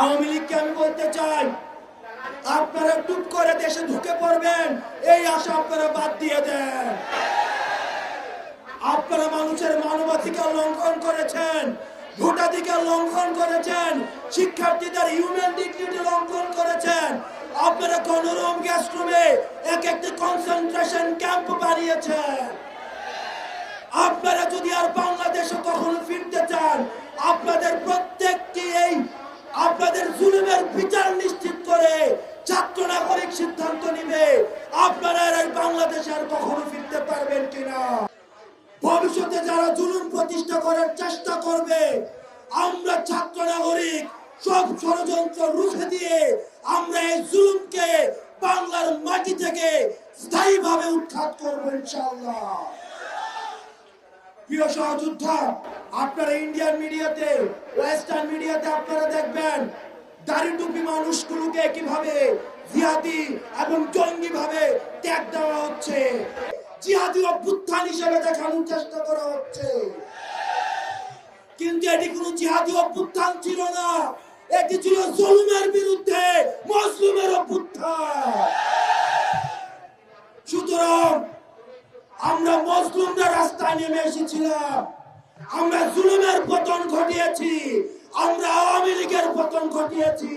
আওয়ামী লীগকে আমি বলতে চাই, আপনারা টুপ করে দেশে ঢুকে পড়বেন, এই আশা আপনারা বাদ দিয়ে দেন। আপনারা মানুষের মানবাধিকার লঙ্ঘন করেছেন, ভোটাধিকার লঙ্ঘন করেছেন, শিক্ষার্থীদের হিউম্যান ডিগনিটি লঙ্ঘন করেছেন। আপনারা গণরম গ্যাস রুমে এক একটি কনসেন্ট্রেশন ক্যাম্প বানিয়েছেন। আপনারা যদি আর বাংলাদেশে কখনো ফিরতে চান বিচার নিশ্চিত করে ছাত্র নাগরিক সিদ্ধান্ত নিবে। আপনারা এই বাংলাদেশে আর কখনো ফিরতে পারবেন কিনা? ভবিষ্যতে যারা জুলুম প্রতিষ্ঠা করার চেষ্টা করবে, আমরা ছাত্র নাগরিক সব ষড়যন্ত্র রুখে দিয়ে আমরা এই জুলুমকে বাংলার মাটি থেকে স্থায়ীভাবে উৎখাত করব ইনশাআল্লাহ। প্রিয় সহযোদ্ধা, আপনারা ইন্ডিয়ান মিডিয়াতে, ওয়েস্টার্ন মিডিয়াতে আপনারা দেখবেন দাড়ি টুপি মানুষগুলোকে কীভাবে জিহাদি এবং জঙ্গি ভাবে ত্যাগ দেওয়া হচ্ছে? জিহাদি অভ্যুত্থান হিসেবে দেখানোর চেষ্টা করা হচ্ছে। কিন্তু এটি কোনো জিহাদি অভ্যুত্থান ছিল না। এটি ছিল জুলুমের বিরুদ্ধে মুসলিমের অভ্যুত্থান। সুতরাং আমরা মজলুমরা রাস্তায় নেমে এসেছিলাম। আমরা জুলুমের পতন ঘটিয়েছি আমরা আওয়ামী লীগের পতন ঘটিয়েছি